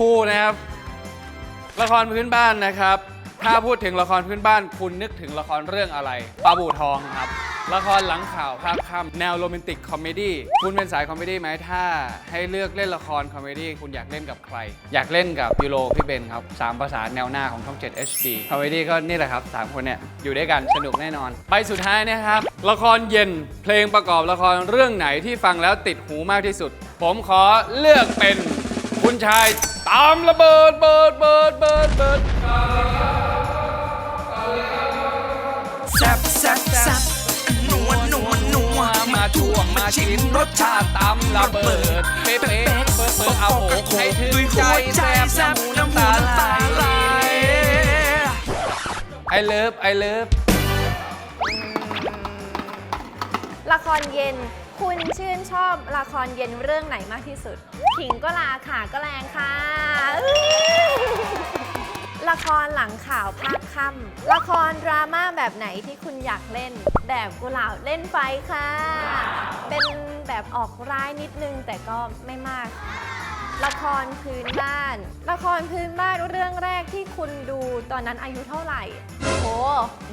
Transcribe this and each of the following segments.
บูนะครับ ละครพื้นบ้านนะครับ ถ้าพูดถึงละครพื้นบ้านคุณนึกถึงละครเรื่องอะไรปลาบูทองครับ ละครหลังข่าวภาคค่ำแนวโรแมนติกคอมเมดี้คุณเป็นสายคอมเมดี้ไหมถ้าให้เลือกเล่นละครคอมเมดี้คุณอยากเล่นกับใคร อยากเล่นกับยูโรพี่เบนครับสามภาษาแนวหน้าของช่อง 7 HD คอมเมดี้ก็นี่แหละครับสามคนเนี่ยอยู่ด้วยกันสนุกแน่นอน ไปสุดท้ายนะครับ ละครเย็นเพลงประกอบละครเรื่องไหนที่ฟังแล้วติดหูมากที่สุด ผมขอเลือกเป็นคุณชาย ตามระเบิดเบิดเบิดเบิดเบิดแซ่บแซ่บแซ่บนัวนัวนัวมาช่วงมาชิมรสชาติตามระเบิด เป๊ะเป๊ะเปิดเปิดเอาโหกให้ถึงด้วยใจหัวใจแซ่แซ่บบน้ำน้ำหูตาน้ำไหลตาไหลไอเลิฟไอเลิฟ ละครเย็น คุณชื่นชอบละครเย็นเรื่องไหนมากที่สุด ขิงก็ลาขาก็แรงค่ะ ละครหลังข่าวภาคค่ำละครดราม่าแบบไหนที่คุณอยากเล่น แบบกุหลาบเล่นไฟค่ะ เป็นแบบออกร้ายนิดนึงแต่ก็ไม่มาก ละครพื้นบ้าน ละครพื้นบ้านเรื่องแรกที่คุณดูตอนนั้นอายุเท่าไหร่โห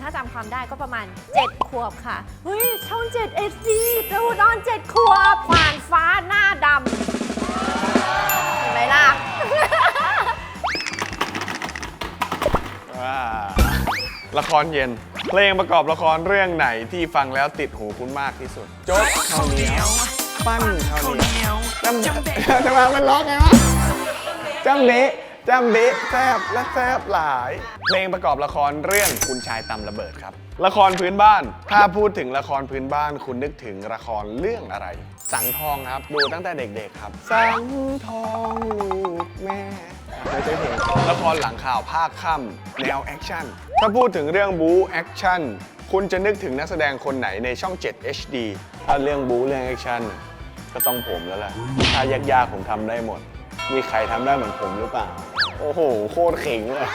ถ้าจำความได้ก็ประมาณ 7 ขวบค่ะ เฮ้ย ช่อง 7 HD ดูตอน 7 ขวบผ่านฟ้าหน้าดำเห็นไหมล่ะว้าละครเย็น เพลงประกอบละครเรื่องไหนที่ฟังแล้วติดหูคุณมากที่สุดโจ๊กข้าวเหนียว ปั้นข้าวข้าวเนียวเหนียจำจำเบะจะมันร้องไงวะจำเบะจำเบะแซบและแซบหลาย เพลงประกอบละครเรื่องคุณชายตำระเบิดครับ ละครพื้นบ้าน ถ้าพูดถึงละครพื้นบ้าน คุณนึกถึงละครเรื่องอะไร สังทองครับ ดูตั้งแต่เด็กๆครับ สังทองลูกแม่เคยใช้เพลงละครหลังข่าวภาคค่ำแนวแอคชั่น ถ้าพูดถึงเรื่องบู๊แอคชั่น คุณจะนึกถึงนักแสดงคนไหนในช่อง 7 HD ถ้าเรื่องบู๊เรื่องแอคชั่น ก็ต้องผมแล้วแหละถ้ายากๆผมทำได้หมด มีใครทำได้เหมือนผมหรือเปล่า โอ้โห โคตรเข่งเลย